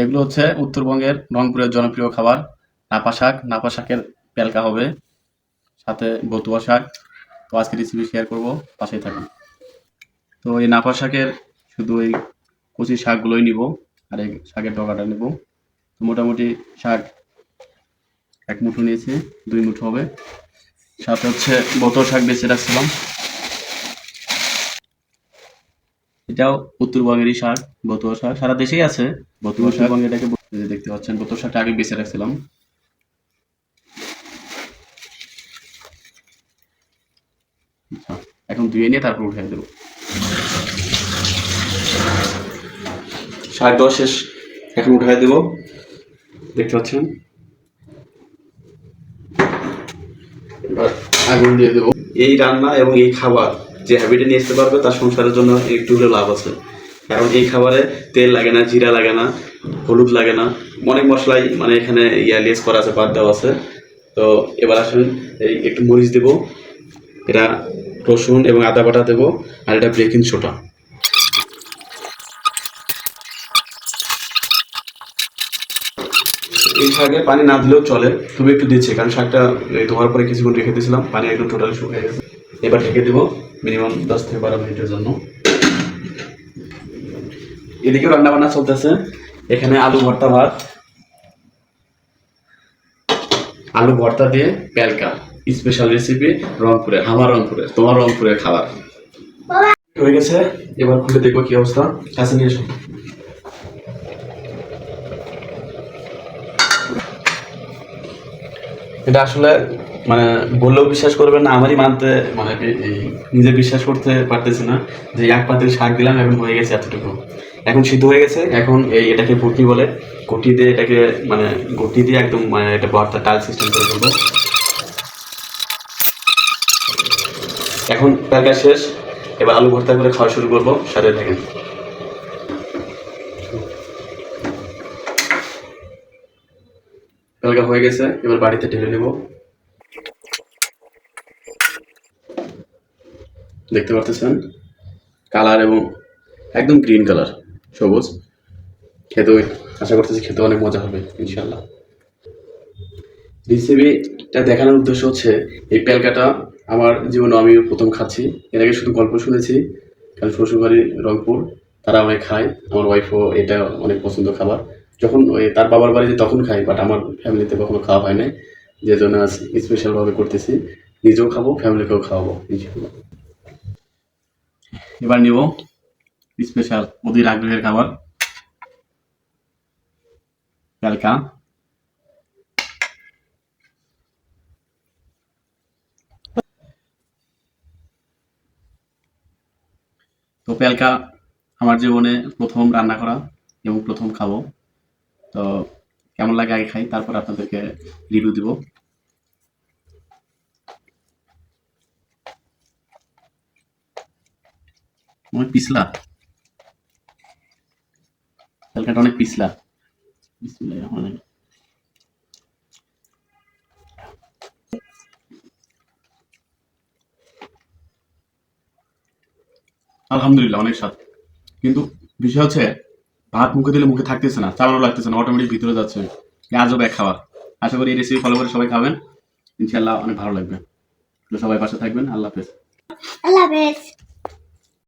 এগুলো হচ্ছে উত্তরবঙ্গের রংপুরের জনপ্রিয় খাবার। নাপা শাক, নাপা শাকের পেলকা হবে, সাথে বতুয়া শাক। তো আজকে রেসিপি শেয়ার করব, পাশেই থাকুন। তো এই নাপা শাকের শুধু এই কচি শাকগুলোই নিব, আর এই শাকের ডগাটা নেব। তো মোটামুটি শাক এক মুঠো নিয়েছি, দুই মুঠো হবে। সাথে হচ্ছে বতুয়া শাক বেছে রাখছিলাম। এটাও উত্তরবঙ্গেরই শাক বতুয়া শাক সারা দেশেই আছে। বতুয়া শাক এটাকে দেখতে পাচ্ছেন বতুয়া শাকটা আগে বেছে রাখছিলাম। আচ্ছা, এখন ধুয়ে নিয়ে তারপর উঠে দেবো। শাক দেওয়া শেষ। এখন উঠাই দেবো। দেখতে পাচ্ছেন? এবার আগুন দিয়ে দেবো। এই রান্না এবং এই খাবার যে হ্যাবিটে নিয়ে আসতে পারবে, তার সংসারের জন্য একটু হলেও লাভ আছে। কারণ এই খাবারে তেল লাগে না, জিরা লাগে না, হলুদ লাগে না, অনেক মশলাই মানে এখানে ইয়া লেস করা আছে, বাদ দেওয়া আছে। তো এবার আসুন, এই একটু মরিচ দেবো, এটা রসুন এবং আদা বাটা দেবো, আর এটা বেকিং সোডা এই শাকে পানি না দিলেও চলে, তবে একটু দিচ্ছি, কারণ শাকটা ধোয়ার পরে কিছুক্ষণ রেখে দিয়েছিলাম, পানি একদম টোটালি শুকিয়ে গেছে। এবার ঢেকে দেবো। মিনিমাম দশ থেকে বারো মিনিটের জন্য। এদিকেও রান্না বান্না চলতেছে। এখানে আলু ভর্তা ভাত, আলু ভর্তা দিয়ে প্যালকা স্পেশাল রেসিপি রংপুরে আমার রংপুরে, তোমার রংপুরে খাবার। হয়ে গেছে, এবার খুলে দেখব কি অবস্থা। কাছে নিয়ে এসো। এটা আসলে মানে বললেও বিশ্বাস করবেন না, আমারই মানতে মানে নিজে বিশ্বাস করতে পারতেছি না যে এক পাতিল শাক দিলাম, এখন হয়ে গেছে এতটুকু। এখন সিদ্ধ হয়ে গেছে, এখন এই এটাকে ভুটনি বলে গটি দিয়ে এটাকে মানে গটি দিয়ে একদম মানে এটা ভর্তা টাল সিস্টেম করে ফেলব। এখন তরকারি শেষ, এবার আলু ভর্তা করে খাওয়া শুরু করব, সাথে থাকেন। তরকা হয়ে গেছে, এবার বাড়িতে ঢেলে নেব। দেখতে পারতেছেন? কালার এবং একদম গ্রিন কালার, সবুজ। খেতে আশা করতেছি খেতে অনেক মজা হবে ইনশাল্লাহ রেসিপিটা দেখানোর উদ্দেশ্য হচ্ছে, এই পেলকাটা আমার জীবনে আমি প্রথম খাচ্ছি। এর আগে শুধু গল্প শুনেছি কারণ শ্বশুরবাড়ি রংপুর, তারা অনেক খায়। আমার ওয়াইফও এটা অনেক পছন্দ খাবার। যখন তার বাবার বাড়িতে তখন খাই বাট আমার ফ্যামিলিতে কখনো খাওয়া হয় নাই। যে জন্য আজ স্পেশালভাবে করতেছি, নিজেও খাব ফ্যামিলিকেও খাওয়াবো এবার নিব স্পেশাল অধীর আগ্রহের খাবার। পেলকা তো পেলকা আমার জীবনে প্রথম রান্না করা এবং প্রথম খাব। তো কেমন লাগে আগে খাই, তারপর আপনাদেরকে রিভিউ দিব। অনেক পিছলা। পেলকাটা অনেক পিছলা। আলহামদুলিল্লাহ, অনেক স্বাদ। কিন্তু বিষয় হচ্ছে ভাত মুখে দিলে মুখে থাকতেছে না চালানো লাগতেছে না অটোমেটিক ভিতরে যাচ্ছে। আজব এক খাওয়া। আশা করি এই রেসিপি ফলো করে সবাই খাবেন। ইনশাল্লাহ অনেক ভালো লাগবে। সবাই পাশে থাকবেন। আল্লাহ হাফেজ। আল্লাহ হাফেজ।